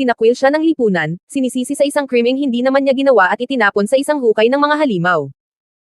Tinakwil siya ng lipunan, sinisisi sa isang krimeng hindi naman niya ginawa at itinapon sa isang hukay ng mga halimaw.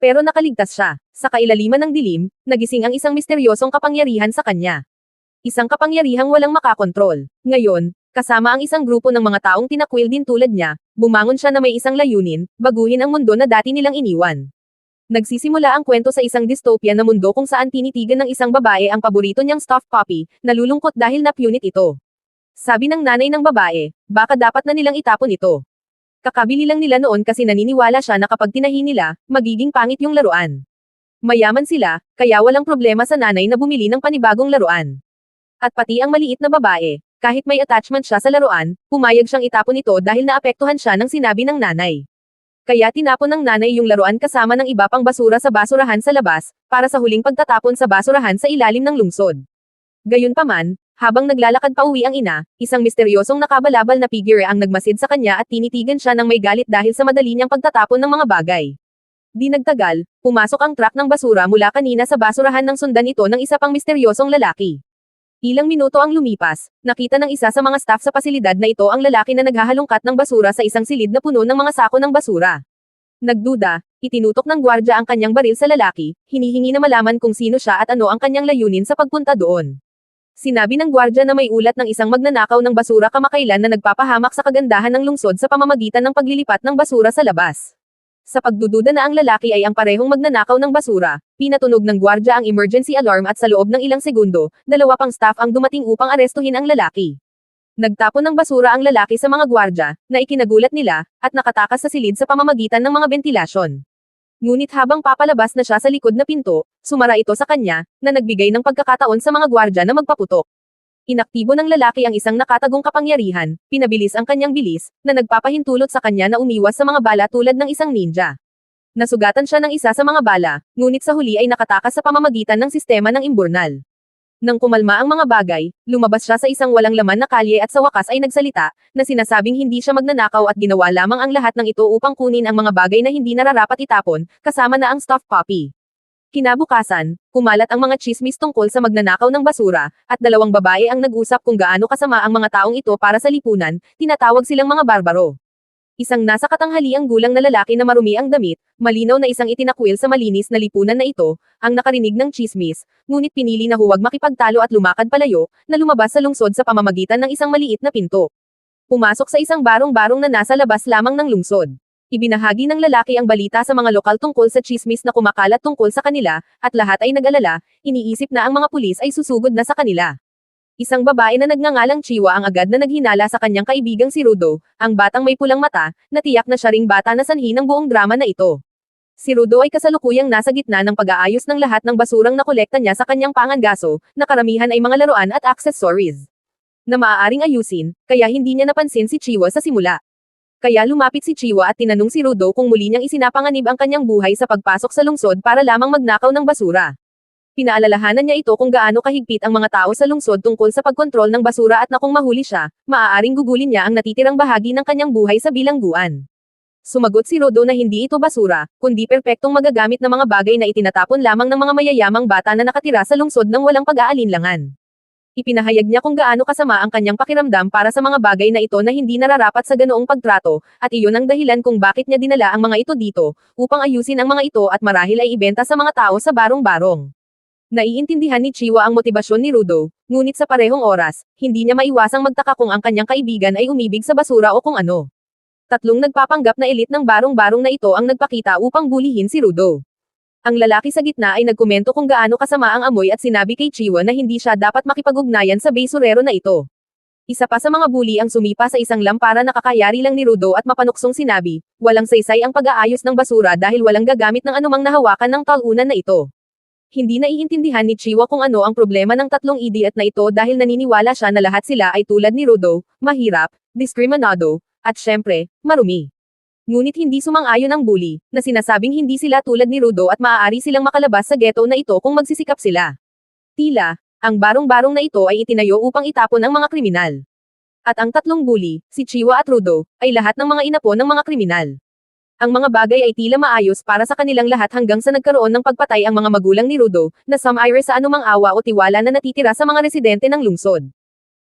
Pero nakaligtas siya. Sa kailaliman ng dilim, nagising ang isang misteryosong kapangyarihan sa kanya. Isang kapangyarihang walang makakontrol. Ngayon, kasama ang isang grupo ng mga taong tinakwil din tulad niya, bumangon siya na may isang layunin, baguhin ang mundo na dati nilang iniwan. Nagsisimula ang kwento sa isang dystopia na mundo kung saan tinitigan ng isang babae ang paborito niyang stuffed puppy, nalulungkot dahil napunit ito. Sabi ng nanay ng babae, baka dapat na nilang itapon ito. Kakabili lang nila noon kasi naniniwala siya na kapag tinahi nila, magiging pangit yung laruan. Mayaman sila, kaya walang problema sa nanay na bumili ng panibagong laruan. At pati ang maliit na babae, kahit may attachment siya sa laruan, pumayag siyang itapon ito dahil naapektuhan siya ng sinabi ng nanay. Kaya tinapon ng nanay yung laruan kasama ng iba pang basura sa basurahan sa labas, para sa huling pagtatapon sa basurahan sa ilalim ng lungsod. Gayunpaman, habang naglalakad pa uwi ang ina, isang misteryosong nakabalabal na figure ang nagmasid sa kanya at tinitigan siya ng may galit dahil sa madali niyang pagtatapon ng mga bagay. Di nagtagal, pumasok ang truck ng basura mula kanina sa basurahan ng sundan ito ng isa pang misteryosong lalaki. Ilang minuto ang lumipas, nakita ng isa sa mga staff sa pasilidad na ito ang lalaki na naghahalongkat ng basura sa isang silid na puno ng mga sako ng basura. Nagduda, itinutok ng gwardya ang kanyang baril sa lalaki, hinihingi na malaman kung sino siya at ano ang kanyang layunin sa pagpunta doon. Sinabi ng gwardya na may ulat ng isang magnanakaw ng basura kamakailan na nagpapahamak sa kagandahan ng lungsod sa pamamagitan ng paglilipat ng basura sa labas. Sa pagdududa na ang lalaki ay ang parehong magnanakaw ng basura, pinatunog ng gwardya ang emergency alarm at sa loob ng ilang segundo, dalawa pang staff ang dumating upang arestuhin ang lalaki. Nagtapon ng basura ang lalaki sa mga gwardya, na ikinagulat nila, at nakatakas sa silid sa pamamagitan ng mga ventilasyon. Ngunit habang papalabas na siya sa likod na pinto, sumara ito sa kanya, na nagbigay ng pagkakataon sa mga gwardya na magpaputok. Inaktibo ng lalaki ang isang nakatagong kapangyarihan, pinabilis ang kanyang bilis, na nagpapahintulot sa kanya na umiwas sa mga bala tulad ng isang ninja. Nasugatan siya ng isa sa mga bala, ngunit sa huli ay nakatakas sa pamamagitan ng sistema ng imburnal. Nang kumalma ang mga bagay, lumabas siya sa isang walang laman na kalye at sa wakas ay nagsalita, na sinasabing hindi siya magnanakaw at ginawa lamang ang lahat ng ito upang kunin ang mga bagay na hindi nararapat itapon, kasama na ang stuffed puppy. Kinabukasan, kumalat ang mga chismis tungkol sa magnanakaw ng basura, at dalawang babae ang nag-usap kung gaano kasama ang mga taong ito para sa lipunan, tinatawag silang mga barbaro. Isang nasa katanghaliang gulang na lalaki na marumi ang damit, malinaw na isang itinakwil sa malinis na lipunan na ito, ang nakarinig ng chismis, ngunit pinili na huwag makipagtalo at lumakad palayo, na lumabas sa lungsod sa pamamagitan ng isang maliit na pinto. Pumasok sa isang barong-barong na nasa labas lamang ng lungsod. Ibinahagi ng lalaki ang balita sa mga lokal tungkol sa chismis na kumakalat tungkol sa kanila, at lahat ay nag-alala, iniisip na ang mga pulis ay susugod na sa kanila. Isang babae na nagngangalang Chiwa ang agad na naghinala sa kanyang kaibigang si Rudo, ang batang may pulang mata, na tiyak na siya ring bata na sanhi ng buong drama na ito. Si Rudo ay kasalukuyang nasa gitna ng pag-aayos ng lahat ng basurang nakolekta niya sa kanyang pangangaso, na karamihan ay mga laruan at accessories. Na maaaring ayusin, kaya hindi niya napansin si Chiwa sa simula. Kaya lumapit si Chiwa at tinanong si Rudo kung muli niyang isinapanganib ang kanyang buhay sa pagpasok sa lungsod para lamang magnakaw ng basura. Pinaalalahanan niya ito kung gaano kahigpit ang mga tao sa lungsod tungkol sa pagkontrol ng basura at na kung mahuli siya, maaaring gugulin niya ang natitirang bahagi ng kanyang buhay sa bilangguan. Sumagot si Rodo na hindi ito basura, kundi perpektong magagamit na mga bagay na itinatapon lamang ng mga mayayamang bata na nakatira sa lungsod ng walang pag-aalinlangan. Ipinahayag niya kung gaano kasama ang kanyang pakiramdam para sa mga bagay na ito na hindi nararapat sa ganoong pagtrato, at iyon ang dahilan kung bakit niya dinala ang mga ito dito, upang ayusin ang mga ito at marahil ay ibenta sa mga tao sa barong-barong. Naiintindihan ni Chiwa ang motibasyon ni Rudo, ngunit sa parehong oras, hindi niya maiwasang magtaka kung ang kanyang kaibigan ay umibig sa basura o kung ano. Tatlong nagpapanggap na elit ng barong-barong na ito ang nagpakita upang bulihin si Rudo. Ang lalaki sa gitna ay nagkomento kung gaano kasama ang amoy at sinabi kay Chiwa na hindi siya dapat makipag-ugnayan sa basurero na ito. Isa pa sa mga bully ang sumipa sa isang lampara na kakayari lang ni Rudo at mapanuksong sinabi, walang saysay ang pag-aayos ng basura dahil walang gagamit ng anumang nahawakan ng talunan na ito. Hindi naiintindihan ni Chiwa kung ano ang problema ng tatlong idiot na ito dahil naniniwala siya na lahat sila ay tulad ni Rudo, mahirap, diskriminado, at syempre, marumi. Ngunit hindi sumang-ayon ang bully, na sinasabing hindi sila tulad ni Rudo at maaari silang makalabas sa ghetto na ito kung magsisikap sila. Tila, ang barong-barong na ito ay itinayo upang itapon ang mga kriminal. At ang tatlong bully, si Chiwa at Rudo, ay lahat ng mga inapo ng mga kriminal. Ang mga bagay ay tila maayos para sa kanilang lahat hanggang sa nagkaroon ng pagpatay ang mga magulang ni Rudo, na sumire sa anumang awa o tiwala na natitira sa mga residente ng lungsod.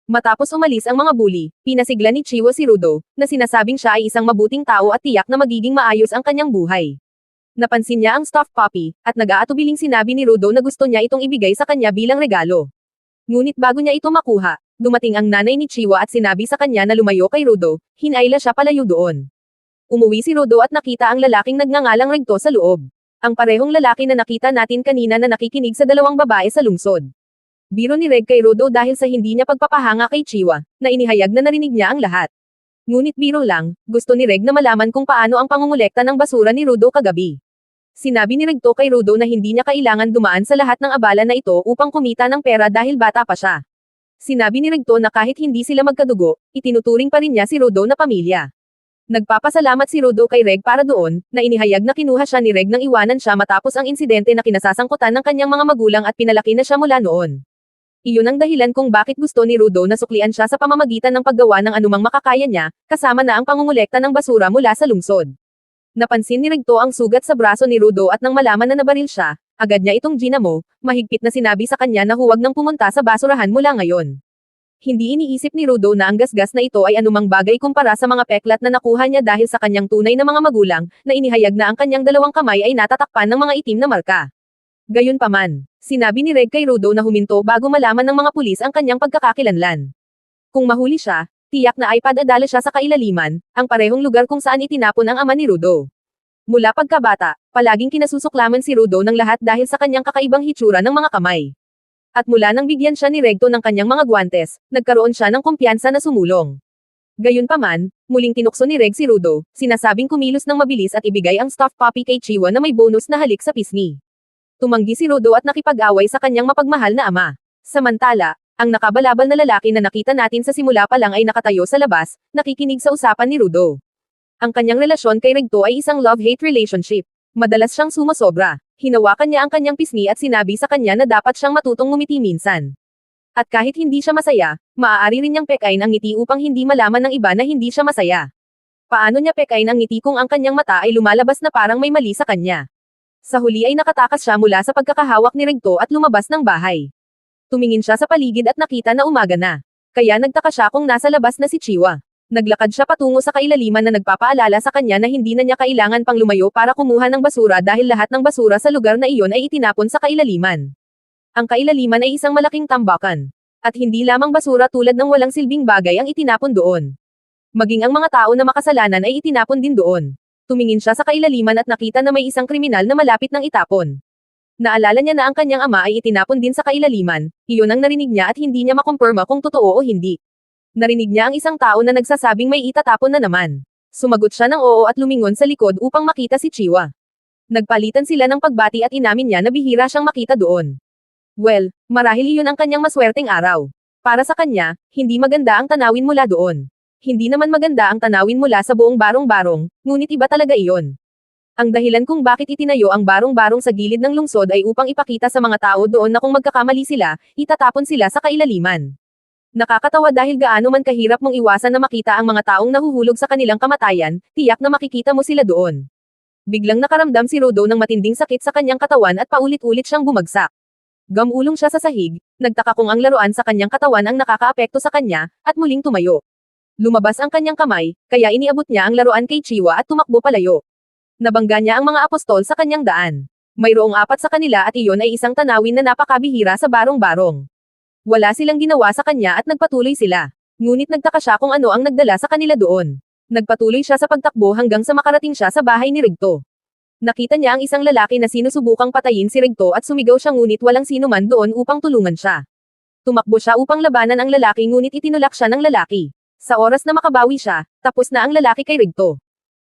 Matapos umalis ang mga bully, pinasigla ni Chiwo si Rudo, na sinasabing siya ay isang mabuting tao at tiyak na magiging maayos ang kanyang buhay. Napansin niya ang stuffed puppy, at nag-aatubiling sinabi ni Rudo na gusto niya itong ibigay sa kanya bilang regalo. Ngunit bago niya ito makuha, dumating ang nanay ni Chiwa at sinabi sa kanya na lumayo kay Rudo, hinayla siya palayo doon. Umuwi si Rudo at nakita ang lalaking nagngangalang Regto sa loob. Ang parehong lalaki na nakita natin kanina na nakikinig sa dalawang babae sa lungsod. Biro ni Reg kay Rudo dahil sa hindi niya pagpapahanga kay Chiwa, na inihayag na narinig niya ang lahat. Ngunit biro lang, gusto ni Reg na malaman kung paano ang pangungulekta ng basura ni Rudo kagabi. Sinabi ni Regto kay Rudo na hindi niya kailangan dumaan sa lahat ng abala na ito upang kumita ng pera dahil bata pa siya. Sinabi ni Regto na kahit hindi sila magkadugo, itinuturing pa rin niya si Rudo na pamilya. Nagpapasalamat si Rudo kay Reg para doon, na inihayag na kinuha siya ni Reg nang iwanan siya matapos ang insidente na kinasasangkutan ng kanyang mga magulang at pinalaki na siya mula noon. Iyon ang dahilan kung bakit gusto ni Rudo na suklian siya sa pamamagitan ng paggawa ng anumang makakaya niya, kasama na ang pangungulekta ng basura mula sa lungsod. Napansin ni Regto ang sugat sa braso ni Rudo at nang malaman na nabaril siya, agad niya itong ginamo, mahigpit na sinabi sa kanya na huwag nang pumunta sa basurahan mula ngayon. Hindi iniisip ni Rudo na ang gasgas na ito ay anumang bagay kumpara sa mga peklat na nakuha niya dahil sa kanyang tunay na mga magulang, na inihayag na ang kanyang dalawang kamay ay natatakpan ng mga itim na marka. Gayunpaman, sinabi ni Reg kay Rudo na huminto bago malaman ng mga pulis ang kanyang pagkakakilanlan. Kung mahuli siya, tiyak na ay padadala siya sa kailaliman, ang parehong lugar kung saan itinapon ang ama ni Rudo. Mula pagkabata, palaging kinasusuklaman si Rudo ng lahat dahil sa kanyang kakaibang hitsura ng mga kamay. At mula nang bigyan siya ni Regto ng kanyang mga guwantes, nagkaroon siya ng kumpiyansa na sumulong. Gayunpaman, muling tinukso ni Reg si Rudo, sinasabing kumilos ng mabilis at ibigay ang stuffed puppy kay Chiwa na may bonus na halik sa pisngi. Tumanggi si Rudo at nakipag-away sa kanyang mapagmahal na ama. Samantala, ang nakabalabal na lalaki na nakita natin sa simula pa lang ay nakatayo sa labas, nakikinig sa usapan ni Rudo. Ang kanyang relasyon kay Regto ay isang love-hate relationship. Madalas siyang sumasobra. Hinawakan niya ang kanyang pisngi at sinabi sa kanya na dapat siyang matutong ngumiti minsan. At kahit hindi siya masaya, maaari rin niyang pekain ang ngiti upang hindi malaman ng iba na hindi siya masaya. Paano niya pekain ang ngiti kung ang kanyang mata ay lumalabas na parang may mali sa kanya? Sa huli ay nakatakas siya mula sa pagkakahawak ni Regto at lumabas ng bahay. Tumingin siya sa paligid at nakita na umaga na. Kaya nagtaka siya kung nasa labas na si Chiwa. Naglakad siya patungo sa kailaliman na nagpapaalala sa kanya na hindi na niya kailangan pang lumayo para kumuha ng basura dahil lahat ng basura sa lugar na iyon ay itinapon sa kailaliman. Ang kailaliman ay isang malaking tambakan. At hindi lamang basura tulad ng walang silbing bagay ang itinapon doon. Maging ang mga tao na makasalanan ay itinapon din doon. Tumingin siya sa kailaliman at nakita na may isang kriminal na malapit ng itapon. Naalala niya na ang kanyang ama ay itinapon din sa kailaliman, iyon ang narinig niya at hindi niya makumpirma kung totoo o hindi. Narinig niya ang isang tao na nagsasabing may itatapon na naman. Sumagot siya ng oo at lumingon sa likod upang makita si Chiwa. Nagpalitan sila ng pagbati at inamin niya na bihira siyang makita doon. Well, marahil iyon ang kanyang maswerteng araw. Para sa kanya, hindi maganda ang tanawin mula doon. Hindi naman maganda ang tanawin mula sa buong barong-barong, ngunit iba talaga iyon. Ang dahilan kung bakit itinayo ang barong-barong sa gilid ng lungsod ay upang ipakita sa mga tao doon na kung magkakamali sila, itatapon sila sa kailaliman. Nakakatawa dahil gaano man kahirap mong iwasan na makita ang mga taong nahuhulog sa kanilang kamatayan, tiyak na makikita mo sila doon. Biglang nakaramdam si Rodo ng matinding sakit sa kanyang katawan at paulit-ulit siyang bumagsak. Gamulong siya sa sahig, nagtaka kung ang laruan sa kanyang katawan ang nakakaapekto sa kanya, at muling tumayo. Lumabas ang kanyang kamay, kaya iniabot niya ang laruan kay Chiwa at tumakbo palayo. Nabangga niya ang mga apostol sa kanyang daan. Mayroong apat sa kanila at iyon ay isang tanawin na napakabihira sa barong-barong. Wala silang ginawa sa kanya at nagpatuloy sila. Ngunit nagtaka siya kung ano ang nagdala sa kanila doon. Nagpatuloy siya sa pagtakbo hanggang sa makarating siya sa bahay ni Rigto. Nakita niya ang isang lalaki na sinusubukang patayin si Rigto at sumigaw siya ngunit walang sino man doon upang tulungan siya. Tumakbo siya upang labanan ang lalaki ngunit itinulak siya ng lalaki. Sa oras na makabawi siya, tapos na ang lalaki kay Rigto.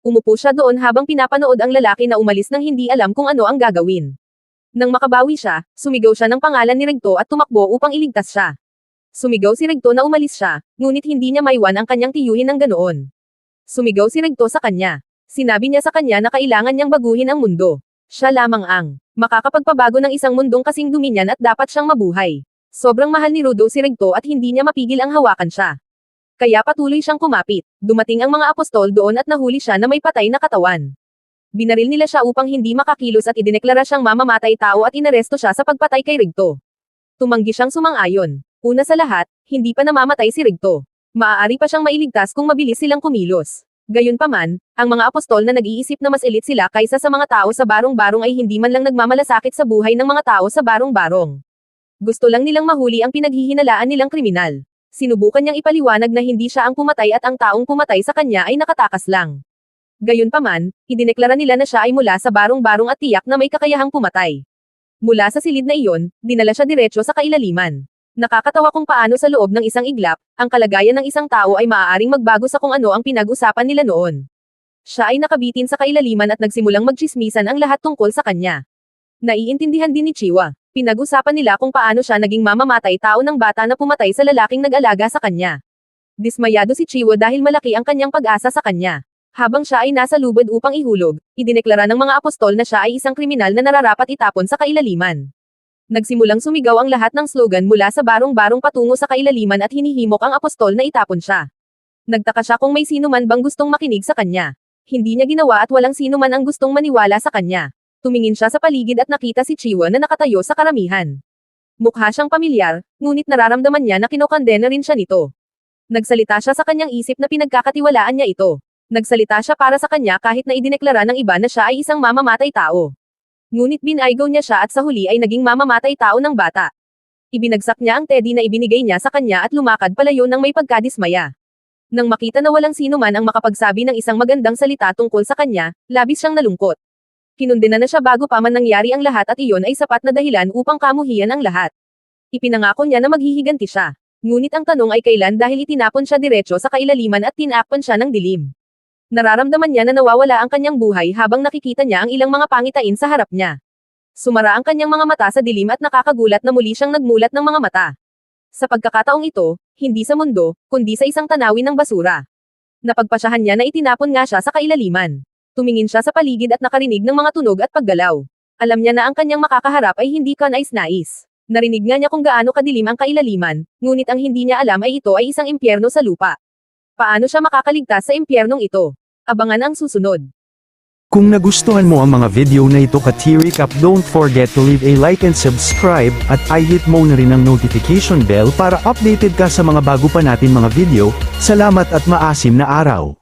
Umupo siya doon habang pinapanood ang lalaki na umalis nang hindi alam kung ano ang gagawin. Nang makabawi siya, sumigaw siya ng pangalan ni Regto at tumakbo upang iligtas siya. Sumigaw si Regto na umalis siya, ngunit hindi niya maiwan ang kanyang tiyuhin ng ganoon. Sumigaw si Regto sa kanya. Sinabi niya sa kanya na kailangan niyang baguhin ang mundo. Siya lamang ang makakapagpabago ng isang mundong kasing dumi niyan at dapat siyang mabuhay. Sobrang mahal ni Rudo si Regto at hindi niya mapigil ang hawakan siya. Kaya patuloy siyang kumapit. Dumating ang mga apostol doon at nahuli siya na may patay na katawan. Binaril nila siya upang hindi makakilos at idineklara siyang mamamatay tao at inaresto siya sa pagpatay kay Rigto. Tumanggi siyang sumang-ayon. Una sa lahat, hindi pa namamatay si Rigto. Maaari pa siyang mailigtas kung mabilis silang kumilos. Gayunpaman, ang mga apostol na nag-iisip na mas elit sila kaysa sa mga tao sa barong-barong ay hindi man lang nagmamalasakit sa buhay ng mga tao sa barong-barong. Gusto lang nilang mahuli ang pinaghihinalaan nilang kriminal. Sinubukan niyang ipaliwanag na hindi siya ang pumatay at ang taong pumatay sa kanya ay nakatakas lang. Gayunpaman, idineklara nila na siya ay mula sa barong-barong at tiyak na may kakayahang pumatay. Mula sa silid na iyon, dinala siya diretso sa kailaliman. Nakakatawa kung paano sa loob ng isang iglap, ang kalagayan ng isang tao ay maaaring magbago sa kung ano ang pinag-usapan nila noon. Siya ay nakabitin sa kailaliman at nagsimulang magchismisan ang lahat tungkol sa kanya. Naiintindihan din ni Chiwa. Pinag-usapan nila kung paano siya naging mamamatay tao ng bata na pumatay sa lalaking nag-alaga sa kanya. Dismayado si Chiwa dahil malaki ang kanyang pag-asa sa kanya. Habang siya ay nasa lubad upang ihulog, idineklara ng mga apostol na siya ay isang kriminal na nararapat itapon sa kailaliman. Nagsimulang sumigaw ang lahat ng slogan mula sa barong-barong patungo sa kailaliman at hinihimok ang apostol na itapon siya. Nagtaka siya kung may sino man bang gustong makinig sa kanya. Hindi niya ginawa at walang sino man ang gustong maniwala sa kanya. Tumingin siya sa paligid at nakita si Chiwa na nakatayo sa karamihan. Mukha siyang pamilyar, ngunit nararamdaman niya na kinokondena rin siya nito. Nagsalita siya sa kanyang isip na pinagkakatiwalaan niya ito. Nagsalita siya para sa kanya kahit na idineklara ng iba na siya ay isang mamamatay tao. Ngunit binaygo niya siya at sa huli ay naging mamamatay tao ng bata. Ibinagsak niya ang teddy na ibinigay niya sa kanya at lumakad palayo ng may pagkadismaya. Nang makita na walang sino man ang makapagsabi ng isang magandang salita tungkol sa kanya, labis siyang nalungkot. Kinundena na siya bago pa man nangyari ang lahat at iyon ay sapat na dahilan upang kamuhian ang lahat. Ipinangako niya na maghihiganti siya. Ngunit ang tanong ay kailan dahil itinapon siya diretso sa kailaliman at tinakpan siya ng dilim. Nararamdaman niya na nawawala ang kanyang buhay habang nakikita niya ang ilang mga pangitain sa harap niya. Sumara ang kanyang mga mata sa dilim at nakakagulat na muli siyang nagmulat ng mga mata. Sa pagkakataong ito, hindi sa mundo, kundi sa isang tanawin ng basura. Napagpasyahan niya na itinapon nga siya sa kailaliman. Tumingin siya sa paligid at nakarinig ng mga tunog at paggalaw. Alam niya na ang kanyang makakaharap ay hindi kanais-nais. Narinig nga niya kung gaano kadilim ang kailaliman, ngunit ang hindi niya alam ay ito ay isang impyerno sa lupa. Paano siya makakaligtas sa impyernong ito? Abangan ang susunod. Kung nagustuhan mo ang mga video na ito ka-Tirik Up don't forget to leave a like and subscribe at i-hit mo na rin ang notification bell para updated ka sa mga bago pa natin mga video. Salamat at maasim na araw!